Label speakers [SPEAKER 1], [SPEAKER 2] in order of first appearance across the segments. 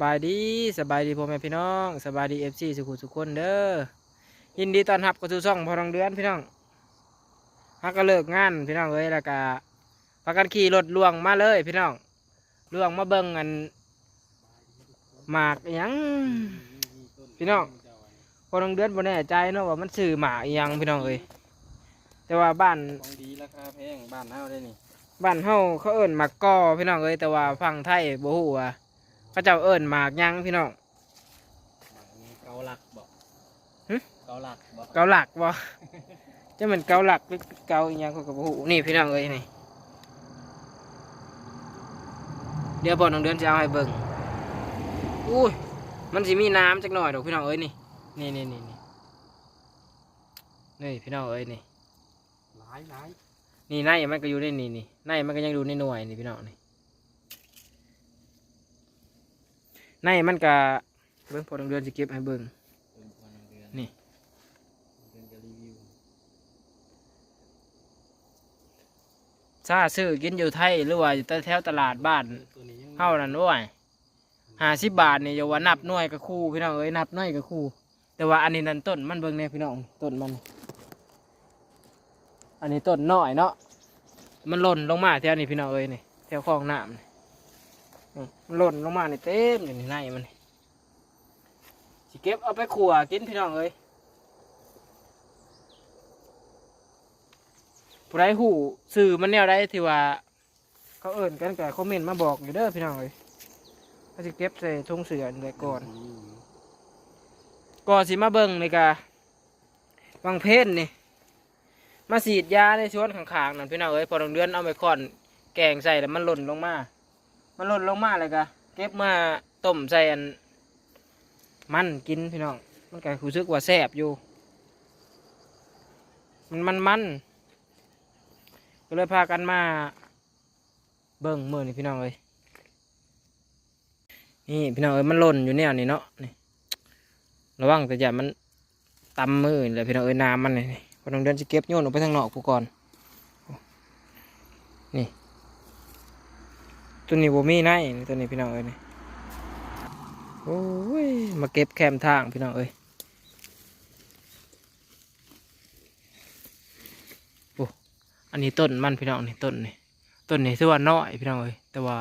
[SPEAKER 1] บายดีสบายดีพ่อแม่พี่น้องสบายดีเอฟซีสุขุมสุขคนเด้อยินดีต้อนรับเข้าสู่ช่องพอทองเดือนพี่น้องฮักก็เลิกงานพี่น้องเอ้ยแล้วก็พากันขี่รถล่วงมาเลยพี่น้องล่วงมาเบิ่งกันหมากอิหยังพี่น้องพอทองเดือนบ่แน่ใจเนาะว่ามันสื่อหมากอิหยังพี่น้องเอ้ยแต่ว่าบ้าน
[SPEAKER 2] ของดีราคาแพงบ้านเฮาได้นี่
[SPEAKER 1] บ้านเฮาเขาเอิ้นหมากกอพี่น้องเอ้ยแต่ว่าฝั่งไทยบ่ฮู้ว่า เขาเจ้าเอิ้นหมากหยังพี่น้อง
[SPEAKER 2] เกาหลักบอก
[SPEAKER 1] หึ
[SPEAKER 2] เกาหลักบอก
[SPEAKER 1] เกาหลักบ่ จะเหมือนเกาหลักหรือเกาอีหยังเขาก็บ่ฮู้นี่พี่น้องเอ้ยนี่เดี๋ยวบ่น้องเดือนจะเอาให้เบิ่งอุ้ยมันสิมีน้ำจักหน่อยดอกพี่น้องเอ้ยนี่นี่นี่นี่นี่นี่พี่น้องเอ้ยนี่
[SPEAKER 2] หลายหลาย
[SPEAKER 1] นี่ในมันก็อยู่ในนี่นี่ในมันก็ยังอยู่ในหน่วยนี่พี่น้องนี่ ในมันก็เบิ่งพอน้องเดือนสิเก็บให้เบิ่ง
[SPEAKER 2] เดือนกว่าหนึ่งเดือน
[SPEAKER 1] นี่
[SPEAKER 2] เดือนจะรีวิว
[SPEAKER 1] ถ้าซื้อกินอยู่ไทยหรือว่าอยู่แถวตลาดบ้าน
[SPEAKER 2] ตัวนี้ยัง
[SPEAKER 1] เท่านั้นด้วยห้าสิบบาทนี่อย่าว่านับหน่วยกับคู่พี่น้องเอ้ยนับหน่วยกับคู่ แต่ว่าอันนี้นั่นต้นมันเบิ่งเนี่ยพี่น้องต้นมัน อันนี้ต้นน้อยเนาะมันหล่นลงมาแถวนี้พี่น้องเอ้ยนี่แถวคลองน้ำนี่อืมมัน หล่นลงมาในเต็มอยู่ในในมันสิเก็บเอาไปขัวกินพี่น้องเอ้ยผู้ใดหูสื่อมันแนวใดที่ว่า เขาเอิ่นกันกับคอมเมนต์มาบอกอยู่เด้อพี่น้องเอ้ยเขาจะเก็บใส่ทงเสือนี่ก่อน ก่อนสิมาเบิ่งนี่กะวางเพนนี่ มาฉีดยาในสวนขางๆนั่นพี่น้องเอ้ยพอดองเดือนเอาไปค่อน แกงใส่แล้วมันหล่นลงมา มันล่นลงมาเลยกะเก็บมาต้มใส่อัน มันกินพี่น้อง มันก็รู้สึกว่าแซ่บอยู่ มันมันมันก็เลยพากันมา เบิ่งมือนี่พี่น้องเอ้ยนี่พี่น้องเอ้ยมันหล่นอยู่เนี่ยนี่เนาะนี่ระวังแต่อย่ามันตำมือนี่แหละพี่น้องเอ้ยน้ำมันนี่นี่พอต้องเดินจะเก็บโยนออกไปทางนอกผู้ก่อนนี่ ตัวนี้บ่มีในตัวนี้พี่น้องเอ้ยนี่โอ้ยมาเก็บแคมทางพี่น้องเอ้ยโอ้อันนี้ต้นมันพี่น้องนี่ต้นนี่ต้นนี้ถือว่าน้อยพี่น้องเอ้ยแต่ว่า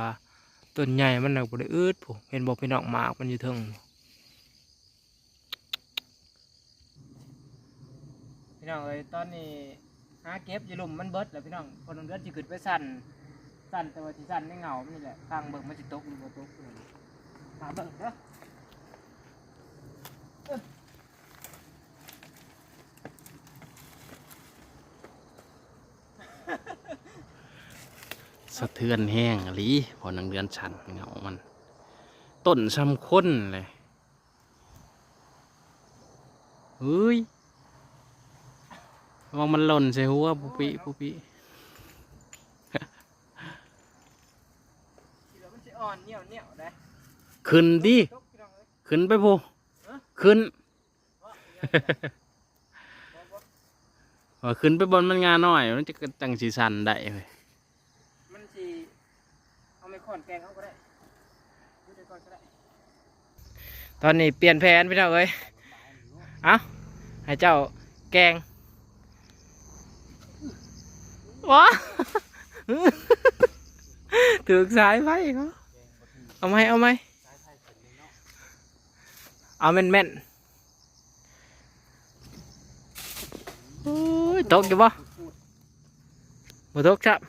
[SPEAKER 1] ต้นใหญ่มันหนักบ่ได้อืดผมเห็นบอกพี่น้องหมากมันอยู่เทิงพี่น้องเอ้ยตอนนี้หาเก็บอยู่ลุมมันเบิดแล้วพี่น้องพอน้องเดือนสิขึ้นไปสั่น สั่นแต่ว่าสิสั่นในเหงามันนี่แหละทางเบิ่งมันสิตกหรือบ่ตกมาเบิ่งเด้อ
[SPEAKER 2] สะเทือนแห้งอะลีพอหนังเดือนชันเงามัน ต้นซ้ำค้นเลยเฮ้ยระวังมันหล่นใส่หัวปุปิปุปิ
[SPEAKER 1] สิเหลื อมันสิอ่อนเหนียวเหนียวได้
[SPEAKER 2] ขึ้นดิ
[SPEAKER 1] ตกพี่น้องเอ้ย
[SPEAKER 2] ขึ้นไปพู
[SPEAKER 1] ฮะ
[SPEAKER 2] ขึ้น
[SPEAKER 1] ว่าบ่บ่
[SPEAKER 2] ว่าขึ้นไปบนมันงาหน่อยมันจะจังสีสันได้เลย
[SPEAKER 1] มันสิเอาไม่ค่อนแกงเอาก็ได้ดูไปก่อนก็ได้ตอนนี้เปลี่ยนแผนพี่น้องเอ้ยเอาให้เจ้าแกงว้าถือกสายไฟเขา เอาไหมเอาไหมเอาแม่นแม่นๆโอ้ยตกอยู่บ่บ่ตกครับ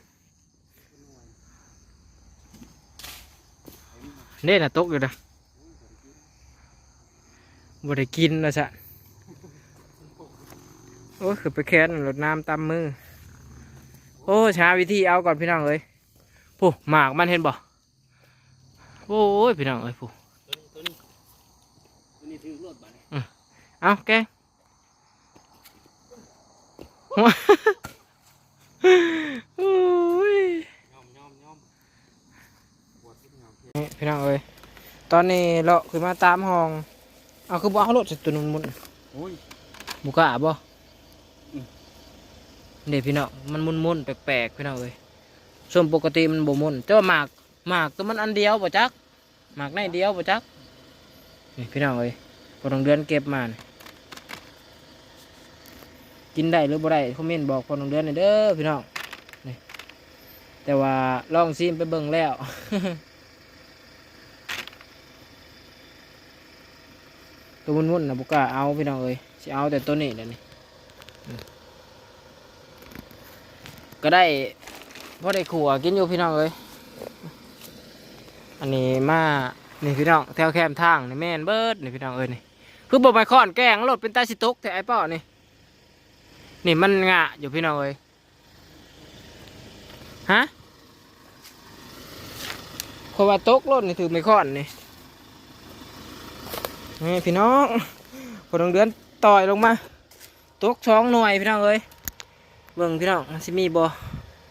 [SPEAKER 1] นี่น่ะตกอยู่นะบ่ได้กินนะสะโอ้ยคือไปแค้นรดน้ำตำมือ โอ้ช้าวิธีเอาก่อนพี่น้องเอ้ยผู้หมากมันเห็นบ่ อ้ยพี่น้องเอ้ยผู้
[SPEAKER 2] ตัวนี้ตัวนี้ถือรถบ้าน
[SPEAKER 1] เอาแกงโอ้ย
[SPEAKER 2] ยอมยอมยอมปวดที่ยอม
[SPEAKER 1] นี่พี่น้องเอ้ยตอนนี้เราคือมาตามห้องเอาคือบ่เอารถจากตัวนุ่นมุนบุกล้าบ่
[SPEAKER 2] อืม
[SPEAKER 1] เดี๋ยวพี่น้องมันมุนมุนแปลกๆพี่น้องเอ้ยส่วนปกติมันบ่มุนแต่ว่าหมากหมากตัวมันอันเดียวบ่จัก หมากในเดียวบ่จักนี่พี่น้องเอ้ยพอน้องเดือนเก็บมานี่กินได้หรือบ่ได้คอมเมนต์บอกพอน้องเดือนหน่อยเด้อพี่น้องนี่แต่ว่าลองซีมไปเบิ่งแล้วตัวมุ่นๆนะบุก้าเอาพี่น้องเอ้ยสิเอาแต่ตัวนี้เดี๋ยวนี้ก็ได้พอได้ขัวกินอยู่พี่น้องเอ้ย อันนี้มานี่พี่น้องแถวแคมทางนี่แม่นเบิดนี่พี่น้องเอ้ยนี่คือบอกไปค้อนแกงรถเป็นตาสิตกแต่ไอ้ป้านี่นี่มันงะอยู่พี่น้องเอ้ยฮะเพราะว่าตกรถนี่ถือไม่ค้อนนี่นี่พี่น้องพอดงเดือนต่อยลงมาตกช้องหน่วยพี่น้องเอ้ยเบิ่งพี่น้องมันสิมีบ่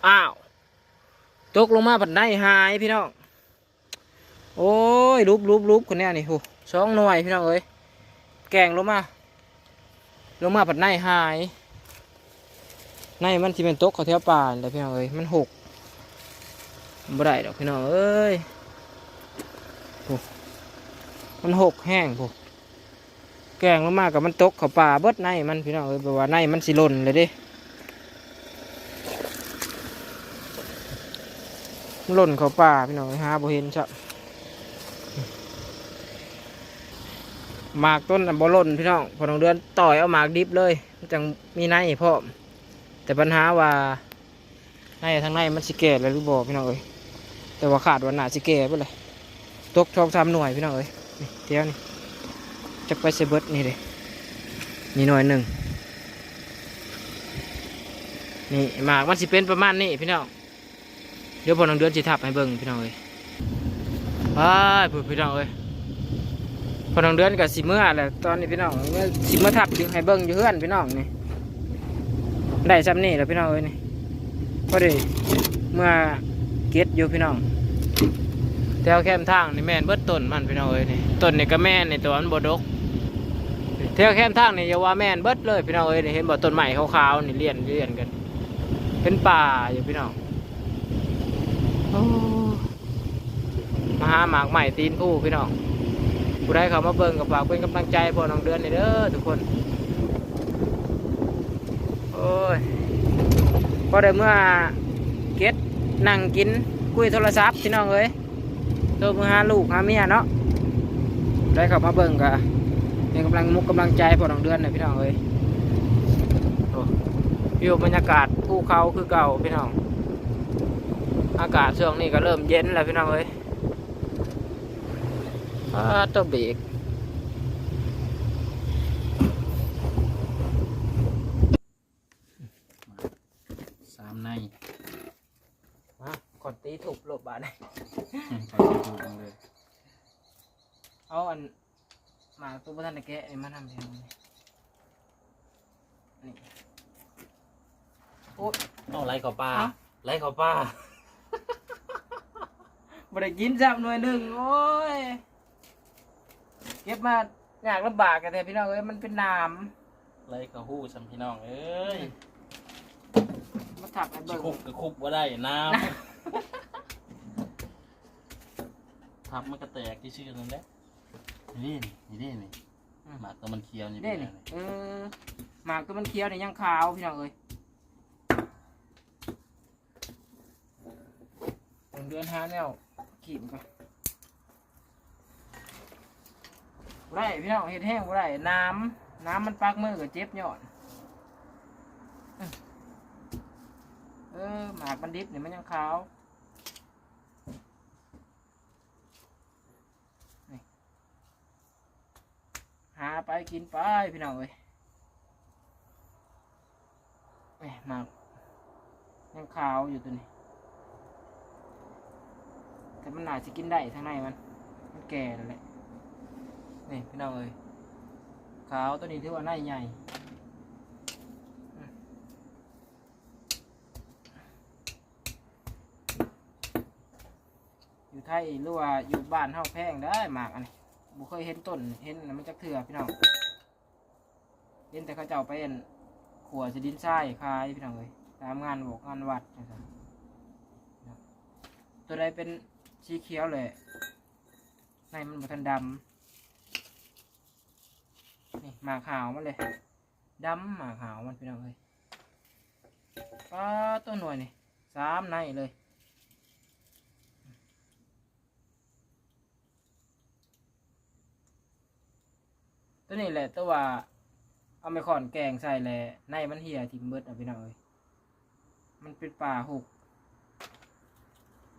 [SPEAKER 1] อ้าวตกลงมาปัดได้หายพี่น้อง โอ้ยรูปรูปรูปคนเนี้ยนี่โหช้องหน่วยพี่น้องเอ้ยแกงลงมา ลงมาปัดได้หายในมันที่เป็นตกเขาแถวป่าแต่พี่น้องเอ้ยมันหกบ่ได้ดอกพี่น้องเอ้ยมันหกแห้งพวกแกงลงมากับมันตกเขาป่าเบิดในมันพี่น้องเอ้ยแปลว่าในมันสิหล่นเลยดิหล่นเขาป่าพี่น้องเอ้ยหาบ่เห็นชับ หมากต้นบ่หล่นพี่น้องพอน้องเดือนต่อยเอาหมากดิบเลยจังมีในพร้อแต่ปัญหาว่าในทางในมันสิแก่แล้วหรือบ่พี่น้องเอ้ยแต่ว่าขาดวันหนาสิแก่ไปเลยตกทองทำหน่วยพี่น้องเอ้ยนี่เที่ยวนี่จะไปเซเบิร์ตนี่เลยนี่หน่วยหนึ่งนี่หมากมันสิเป็นประมาณนี้พี่น้องเดี๋ยวพอน้องเดือนสิทับให้เบิ่งพี่น้องเอ้ยไปพี่น้องเอ้ย พอน้องเดือนกับสิเมื่อแหละตอนนี้พี่น้องเมื่อสิเมื่อทับอยู่ให้เบิ่งอยู่เฮือนพี่น้องนี่ได้ซ้ำนี่แหล้วพี่น้องเอ้ยนี่พอดีเมื่อเก็ตอยู่พี่น้องแถวแคมทางนี่แม่นเบิดต้นมันพี่น้องเอ้ยนี่ต้นนี่ก็แม่นนี่ตัวมันบดกแถวแคมทางนี่อย่าว่าแม่นเบิดเลยพี่น้องเอ้ยนี่เห็นบ่ต้นใหม่ขาวๆนี่เลียนเลียนกัน เป็นป่าอยู่พี่น้องมาหาหมากใหม่ตีนผู้พี่น้อง ผู้ใดเข้ามาเบิ่งกับฝากเป็นกำลังใจพอน้องเดือนนี่เด้อทุกคน โอ้ยพอได้เมื่อเก็ตนั่งกินคุยโทรศัพท์พี่น้องเอ้ยตัวมือหาลูกหาเมียเนาะได้เขับมาเบิ่งกะเป็นกำลังมุกกำลังใจพอน้องเดือนนะพี่น้องเอ้ยโอ้วิวบรรยากาศภูเขาคือเก่าพี่น้อง อากาศช่วงนี้ก็เริ่มเย็นแล้วพี่น้องเอ้ย อาตัวเบรก
[SPEAKER 2] สามใน
[SPEAKER 1] มากดตีถูกหลบบาดเลย
[SPEAKER 2] ใส่ถุงเลย
[SPEAKER 1] เอาอันหมากตัวประธานตะแกะนี่มาทำเพียงนี้นี่โอ้
[SPEAKER 2] เอาไรเขาป้า
[SPEAKER 1] เอ้า
[SPEAKER 2] ไรเขาป้า
[SPEAKER 1] บ่ได้กินจับหน่วยหนึ่งโอ้ย เก็บมาอยากลำบากกันแต่พี่น้องเอ้ยมันเป็นน้
[SPEAKER 2] ไรเขาหู้สัมพี่น้องเอ้ยำ
[SPEAKER 1] มาถักให้
[SPEAKER 2] สิ
[SPEAKER 1] เบิ่ง
[SPEAKER 2] คุบก็คุบว่าได้น้ำทับมันก็แตกที่ชื่อนั่นแหละนี่นี่นี่นี่หมากตัวมันเคี้ยวนี่
[SPEAKER 1] เด้
[SPEAKER 2] เป็น
[SPEAKER 1] นี่
[SPEAKER 2] ไง
[SPEAKER 1] เออหมากตัวมันเคี้ยวเนี่ยยังขาวพี่น้องเอ้ยผมเดือนห้าแนวขีดไป บ่ได้พี่น้องเห็ดแห้งบ่ได้น้ำน้ำมันปักมือกับเจ็บยอดเออหมากมันดิบเนี่ยมันยังขาวหาไปกินไปพี่น้องเอ้ยแหมมากยังขาวอยู่ตัวนี้แต่มันน่าจะกินได้ทางในมัน มันแก่แล้วแหละ นี่พี่น้องเอ้ยขาวตัวนี้ถือว่าในใหญ่อืมอยู่ไทยหรือว่าอยู่บ้านเฮาแพงได้หมากอันนี้บุเคยเห็นต้นเห็นมันจักเถื่อพี่น้องเห็นแต่เขาเจ้าไปเห็นขัวจะดินทรายคายพี่น้องเลยตามงานบอกงานวัดจังซั่นตัวใดเป็นสีเขียวเลยในมันบทันด นี่หมากขาวมันเลยดำหมากขาวมันพี่น้องเอ้ยป้าต้นหน่วยนี่สามในเลยตัวนี้แหละตัวว่าเอาไปขอนแกงใส่แหละในมันเหี่ยทิมเบิดเอาพี่น้องเอ้ยมันเป็นป่าหุก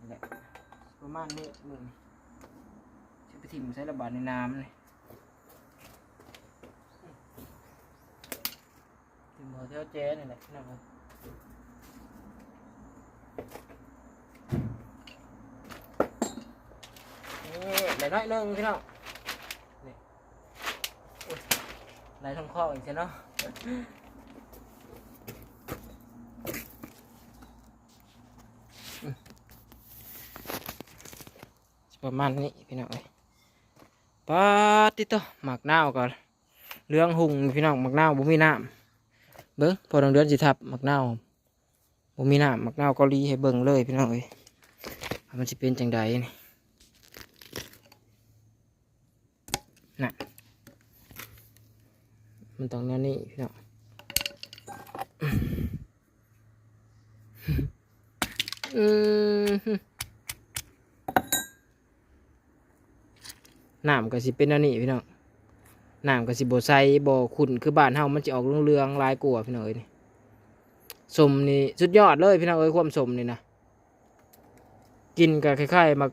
[SPEAKER 1] แหละประมาณนี้มึงจะไปทิมใส่ระบาดในน้ำเลยทิมหัวเท้าแจ๊นี่แหละพี่น้องเอ้ยนี่เหลือน้อยหนึง พี่น้องไหลทองคออีกใช่เนาะประมาณนี้พี่น้องเอ้ยปาดติโตหมักนาวก่อนเรื่องหุงพี่น้องหมักนาวบ่มีน้ำ เบิ้งพอดองเดือนสิทับหมักเน่าบ่มีน้ำหมักเน่าเกาหลีให้เบิ่งเลยพี่น้องเอ้ยมันสิเป็นจังใดนี่น่ะมันต้องแนวนี้พี่น้องอืมน้ำก็สิเป็นแนวนี้พี่น้อง น้ำก็สิบ่ใสบ่ขุ่นคือบ้านเฮามันจะออกเรืองๆลายกลัวพี่น้องเอ้ยนี่สมนี่สุดยอดเลยพี่น้องเอ้ยความสมนี่นะกินก็คล้ายๆมัก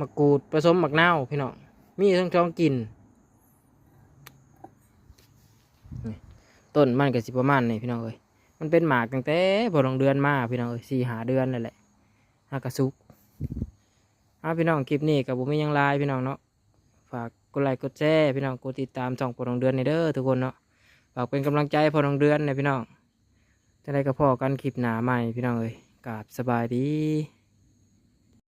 [SPEAKER 1] มะกรูดผสมมักนาวพี่น้องมีทั้งสองกินต้นมันก็สิประมาณนี้พี่น้องเอ้ยมันเป็นหมากตั้งแต่พอลงเดือนมาพี่น้องเอ้ยสี่หาเดือนนั่นแหละหากระซุกเอาพี่น้องคลิปนี้กับบุมีหยังไลายพี่น้องเนาะฝาก กดไลค์กดแชร์พี่น้องกดติดตามช่องพอลงเดือนในเด้อทุกคนเนาะฝากเป็นกำลังใจพอน้องเดือนนะพี่น้องจะได้กระพอกันคลิปหนาใหม่พี่น้องเอ้ยกราบสบายดี